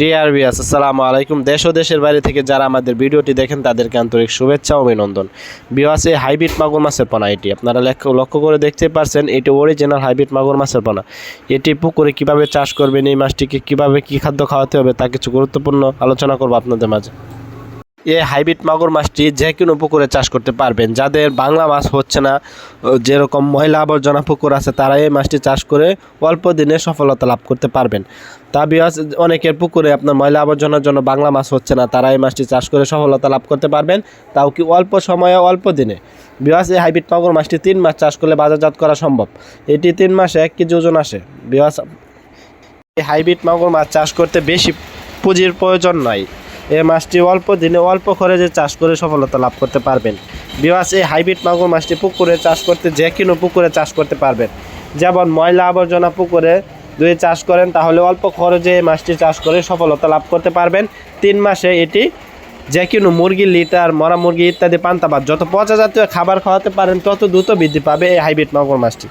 ডিআরবিএস আসসালামু আলাইকুম। দেশ ও দেশের বাইরে থেকে যারা আমাদের ভিডিওটি দেখেন, তাদেরকে আন্তরিক শুভেচ্ছা অভিনন্দন। বিওয়াসে হাইব্রিড মাগুর মাছের পোনা এটি। আপনারা লক্ষ্য করে দেখতে পারছেন, এটি অরিজিনাল হাইব্রিড মাগুর মাছের পোনা। এটি পুকুরে কীভাবে চাষ করবেন, এই মাছটিকে কীভাবে কি খাদ্য খাওয়াতে হবে, তা কিছু গুরুত্বপূর্ণ আলোচনা করব আপনাদের মাঝে। এই হাইব্রিড মাগুর মাছটি যে কোনো পুকুরে চাষ করতে পারবেন। যাদের বাংলা মাছ হচ্ছে না যেরকম ময়লা আবর্জনা পুকুর আছে, তারা এই মাছটি চাষ করে অল্প দিনে সফলতা লাভ করতে পারবেন। তা বিয়াস অনেকের পুকুরে আপনার ময়লা আবর্জনার জন্য বাংলা মাছ হচ্ছে না, তারা এই মাছটি চাষ করে সফলতা লাভ করতে পারবেন, তাও কি অল্প সময়ে অল্প দিনে। বিয়াস এই হাইব্রিড মাগুর মাছটি তিন মাস চাষ করলে বাজারজাত করা সম্ভব। এটি তিন মাসে এক কেজি ওজন আসে। বিয়াস এই হাইব্রিড মাগুর মাছ চাষ করতে বেশি পুঁজির প্রয়োজন নয় এই মাছটি অল্প দিনে অল্প খরচে চাষ করে সফলতা লাভ করতে পারবেন। বিবাস এই হাইব্রিড মাগুর মাছটি পুকুরে চাষ করতে যে কোনো পুকুরে চাষ করতে পারবেন। যেমন ময়লা আবর্জনা পুকুরে যদি চাষ করেন, তাহলে অল্প খরচে এই মাছটি চাষ করে সফলতা লাভ করতে পারবেন। তিন মাসে এটি যে কোনো মুরগি লিটার, মরা মুরগি ইত্যাদি পান্তাবাদ যত পচা জাতীয় খাবার খাওয়াতে পারেন, তত দ্রুত বৃদ্ধি পাবে এই হাইব্রিড মাগুর মাছটি।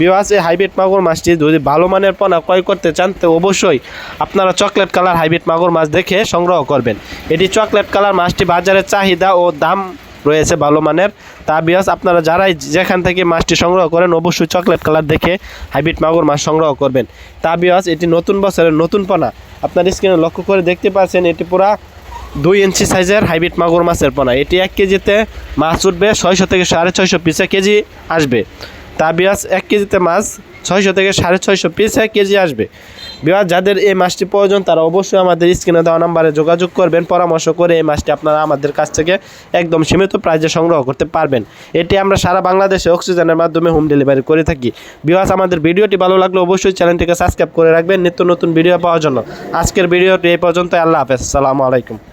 বিবাস এই হাইব্রিড মাগুর মাছটি যদি ভালো মানের পোনা ক্রয় করতে চান, তো অবশ্যই আপনারা চকলেট কালার হাইব্রিড মাগুর মাছ দেখে সংগ্রহ করবেন। এটি চকলেট কালার মাছটি বাজারে চাহিদা ও দাম রয়েছে ভালো মানের। তা বিয়াস আপনারা যারাই যেখান থেকে মাছটি সংগ্রহ করেন, অবশ্যই চকলেট কালার দেখে হাইব্রিড মাগুর মাছ সংগ্রহ করবেন। তা বিয়াস এটি নতুন বছরের নতুন পোনা। আপনার স্ক্রিনে লক্ষ্য করে দেখতে পাচ্ছেন, এটি পুরা দুই ইঞ্চি সাইজের হাইব্রিড মাগুর মাছের পোনা। এটি এক কেজিতে মাছ উঠবে ছয়শো থেকে সাড়ে ছয়শো পিসে কেজি আসবে। তা বিয়াস এক কেজিতে মাছ ছয়শো থেকে সাড়ে ছয়শো পিসে কেজি আসবে। বিয়াস যাদের এই মাছটি প্রয়োজন, তারা অবশ্যই আমাদের স্ক্রিনে দেওয়া নাম্বারে যোগাযোগ করবেন, পরামর্শ করে এই মাছটি আপনারা আমাদের কাছ থেকে একদম সীমিত প্রাইজে সংগ্রহ করতে পারবেন। এটি আমরা সারা বাংলাদেশে অক্সিজেনের মাধ্যমে হোম ডেলিভারি করে থাকি। বিয়াস আমাদের ভিডিওটি ভালো লাগলে অবশ্যই চ্যানেলটিকে সাবস্ক্রাইব করে রাখবেন। নিত্য নতুন ভিডিও পাওয়ার জন্য। আজকের ভিডিওটি এই পর্যন্ত আল্লাহ হাফেজ। আসসালামু আলাইকুম।